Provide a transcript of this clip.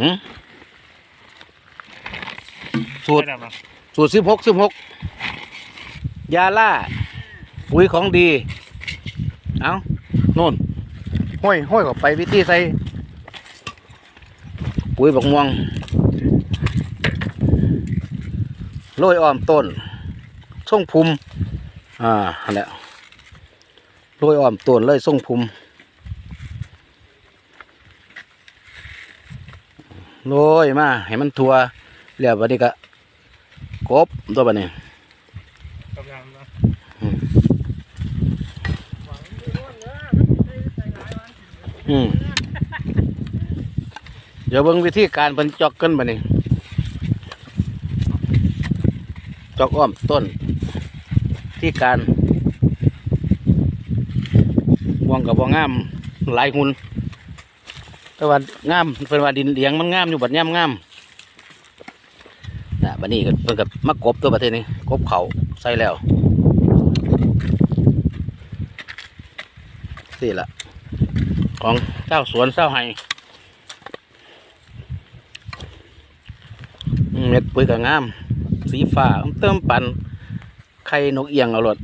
หืมสูตรไม่ได้หรอสูตรสิบหกสิบหกยาล่าปุ๋ยของดี เอาโน่นห้อยห้อยเข้าไปวิธีใส่ปุ๋ยบักม่วงโรยอ้อมต้นส่งภูมิอ่านั่นแหละโรยอ้อมต้นเลยส่งภูมิ โรยมาให้มันทัวเรียบวันนี้ก็กบตัวบันนี้กำลังนะอืมเดี๋ยวเบิ่งวิธีการเพิ่นจอกกันบัดนี้ จอกอ้อมต้น ที่การม่วงกับบ่งามหลายหุ่น แต่ว่างามเพิ่นว่าดินเลียงมันงามอยู่บัดย่ำงามนะบัดนี้ก็เพิ่นกับมากบตัวประเทศนี้กบเขาใส่แล้วสี่ละของเจ้าสวนเจ้าไห้เม็ดปุ๋ยก็งาม สีฟ้าเติมปันไข่นกเอียงเอารถ